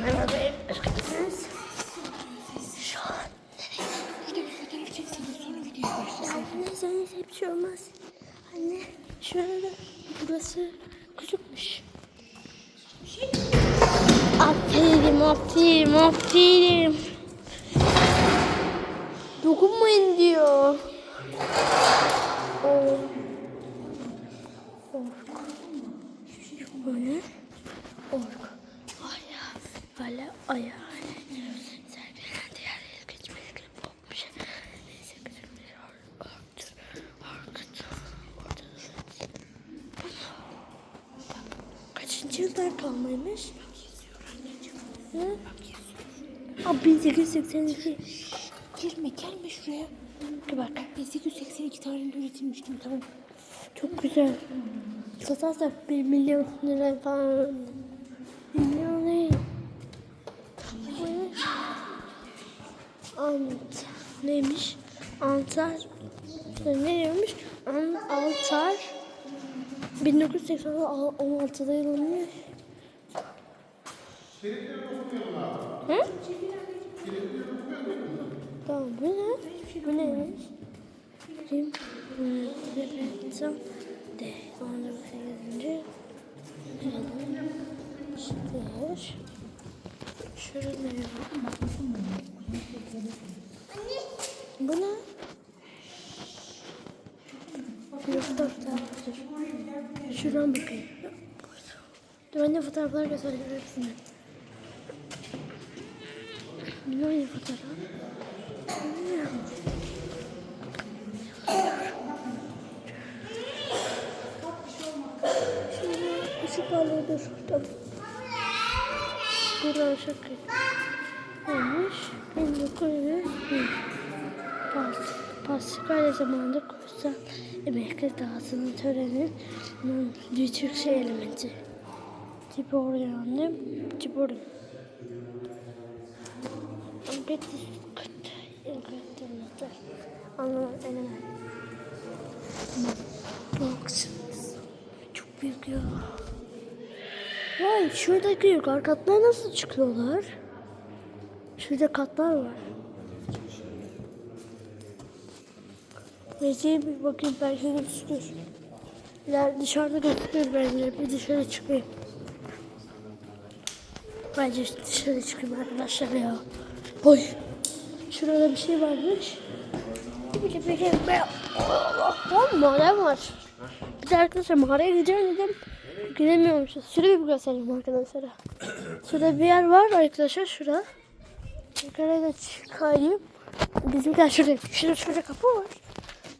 Merhaba arkadaşlar. Şu an şey olmaz. Anne şurada burası küçükmüş. Aferin aferin aferin. Dokunmayın diyor. O. Hala ayağı. Sergilenen diğer el yıldan kalmaymış? Hı? Aa, 1882. Girme gelme şuraya. Dur bak. 1882 tarihinde üretilmiştim tamam. Çok güzel. Satarsak 1 milyon lira falan. Milyon değil. Ant. Neymiş? Antar. Ne diyormuş? An, altar. 1916'da yılınmış. Hı? Tamam bu ne? Bu neymiş? Rim, Repetan, D, 18. Şehir. Şurada var? Bu ne? Bir fotoğraflar. Şuradan bakayım. Dur anne fotoğraflar göstereyim hepsini. Oyun fotoğraf? Burada ışık neymiş? 1900 Pas, Paskalya zamanında kutsal emekli dağıtının töreninin büyük şey elementi. Tiboryan'ı Tiboryan. Betis kıt. İngilizce Anlamam element. Box. Çok büyük ya. Vay şuradaki yukarı katlara nasıl çıkıyorlar? Şurada katlar var. Neyse bir bakayım belki gözükür. İler dışarıda gözükür bence. Bir dışarı çıkayım. Bence dışarı çıkayım arkadaşlar ya. Oy. Şurada bir şey varmış. Bir de bir de bir Allah mağara var. Bir de arkadaşlar mağaraya gideceğim dedim. Gidemiyormuşuz. Şurayı bir göstereyim arkadaşlara. Şurada bir yer var arkadaşlar şurada. Yukarıya da çıkayım. Bizimkiler şurada. Şurada, şurada kapı var.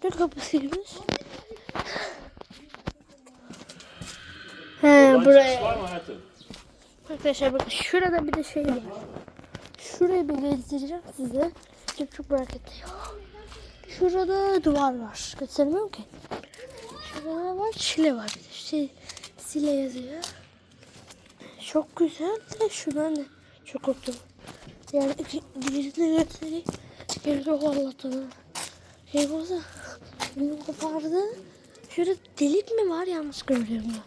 Ne kapısıymış? He buraya. Arkadaşlar bakın şurada bir de şey var. Şurayı bir gezdireceğim size. Çok çok merak ettim. Şurada duvar var. Göstermiyorum ki. Şurada var çile var bir de. Şey, sile yazıyor. Çok güzel de şuradan da çok korktum. Yani birisini göstereyim. Beni çok Allah'tan. Şey olsa bunu kopardı. Şurada delik mi var yanlış görüyorum ya.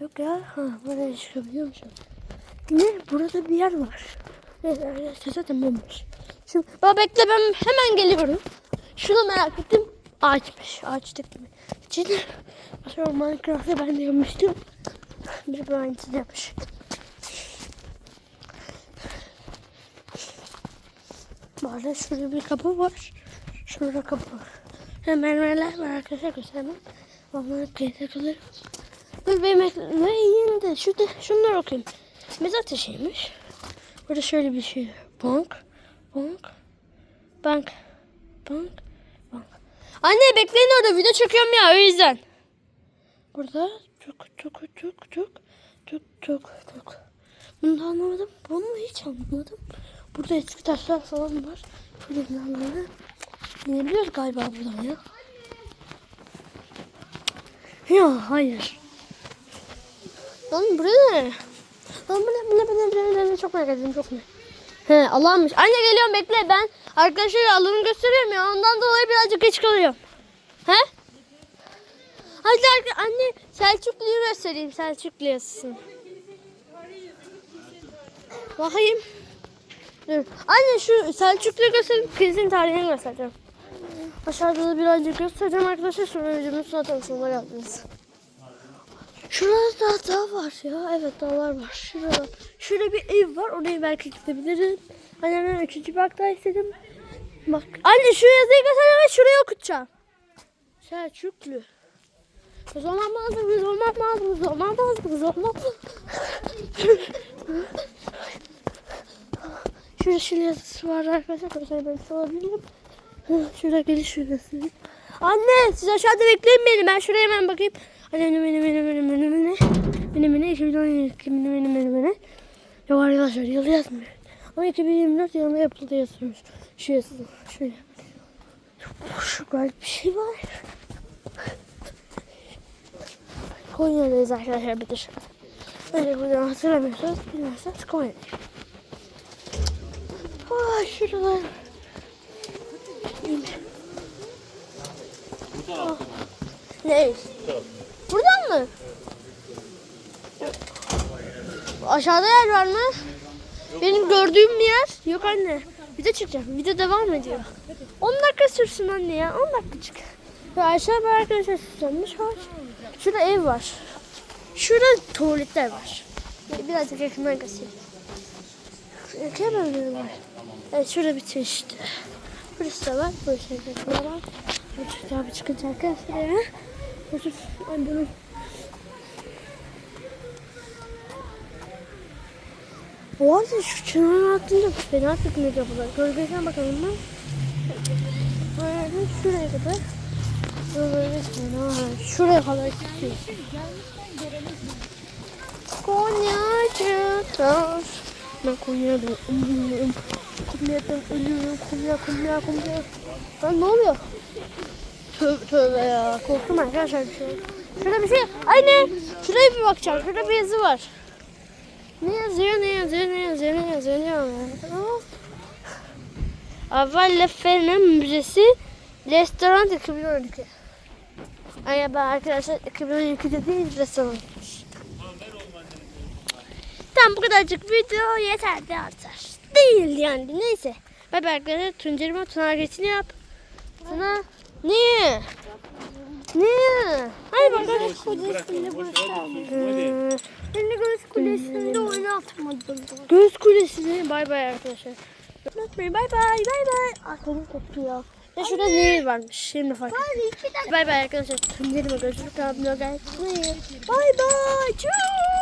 Yok ya. Ha, buraya çıkabiliyormuşum. Ne? Burada bir yer var. Neyse zaten bomboş. Şimdi baba bekle ben hemen geliyorum. Şunu merak ettim. Ağaçmış. Ağaçtık gibi. İçin. Sonra Minecraft'ta ben de yapmıştım. Bir aynısını yapmış. Bari şurada bir kapı var. Şurada kapı var. Hemen mermerler var arkadaşlar göstermem. Onları kıyıda kalırım. Dur benim ekranımda yiyin de şurada şunları okuyayım. Mezar taşıymış. Burada şöyle bir şey. Bank. Bank. Bank. Bank. Bank. Anne bekleyin orada video çekiyorum ya o yüzden. Burada tuk tuk tuk tuk tuk tuk tuk. Bunu da anlamadım. Bunu hiç anlamadım. Burada eski taşlar falan var. Şöyle binaları. Gidebiliyoruz galiba buradan ya. Ya hayır. Lan buraya ne? Lan bu ne? Ne? Bu ne? Ne? Bu ne? Çok merak ettim. Çok ne? He Allah'mış. Anne geliyorum bekle. Ben arkadaşlara alanı gösteriyorum ya. Ondan dolayı birazcık geç kalıyorum. He? Hadi anne Selçuklu'yu göstereyim. Selçuklu yazsın. Bakayım. Dur. Anne şu Selçuklu göstereyim. Krizin tarihini göstereceğim. Aşağıda da birazcık göstereceğim arkadaşlar. Sonra videomun sonuna tanışmama geldiniz. Şurada da dağ var ya. Evet dağlar var. Şurada. Şurada bir ev var. Orayı belki gidebilirim. Annemden üçüncü bir hak daha istedim. Bak. Anne şu yazıyı göstereyim ve şuraya okutacağım. Selçuklu. Biz olmaz mı? Biz olmaz mı? Biz olmaz mı? Biz olmaz mı? Şurada yazısı var arkadaşlar. Arkadaşlar ben size alabilirim. Şurada geliş şurası. Anne siz aşağıda bekleyin beni. Ben şuraya hemen bakayım. Anne mini mini mini mini mini mini. Mini mini 2012 mini mini mini mini. Ya arkadaşlar yılı yazmıyor. Ama 2024 yılında yapıldı yazıyormuş. Şu yazısı. Şöyle. Şu garip bir şey var. Konya'dayız arkadaşlar bir de. Öyle buradan hatırlamıyorsanız bilmezseniz Konya'dayım. Aa şuralar. Ah. Ne? Buradan mı? Aşağıda yer var mı? Benim gördüğüm bir yer. Yok anne. Video çekeceğim. Video devam ediyor. 10 dakika sürsün anne ya. 10 dakikacık. Ve aşağı bir arkadaşlar süslenmiş var. Şurada ev var. Şurada tuvaletler var. Birazcık yakından göstereyim. Yakın var. Evet şurada bitiyor işte. Burası da var. Burası da var. Daha bir çıkınca arkadaşlar ya. Burası annemin. Bu arada şu çınarın altında fena piknik yapıyorlar. Gölgesine bakalım mı? Böyle şuraya kadar. Şuraya kadar gidiyor. Konya çıtar. Ben Konya'dan ölüyorum. Konya'dan ölüyorum. Konya, Konya, Konya. Lan ne oluyor? Tövbe, tövbe ya. Korktum arkadaşlar bir şey. Şurada bir şey. Anne. Şuraya bir bakacağım. Şurada bir yazı var. Ne yazıyor, ne yazıyor, ne yazıyor, ne yazıyor, ne yazıyor. Aval Fen'in Müzesi Restoran 2012. Ben arkadaşlar 2012'de değil restoranmış. Tamam bu kadarcık video yeterli artar. Değil yani neyse. Bay bay arkadaşlar Tuncer'ime Tuna hareketini yap. Tuna niye? Niye? Hayır bakalım. Kulesinde göstermiş. Hmm. Beni göz kulesinde oynatmadın. Göz kulesini bay bay arkadaşlar. Unutmayın bay bay bay bay. Aklım koptu ya. Ya şurada Nehir varmış. Şimdi fark ettim. Bay bay arkadaşlar. Görüşürüz. Abone olmayı. Bay bay. Çuu.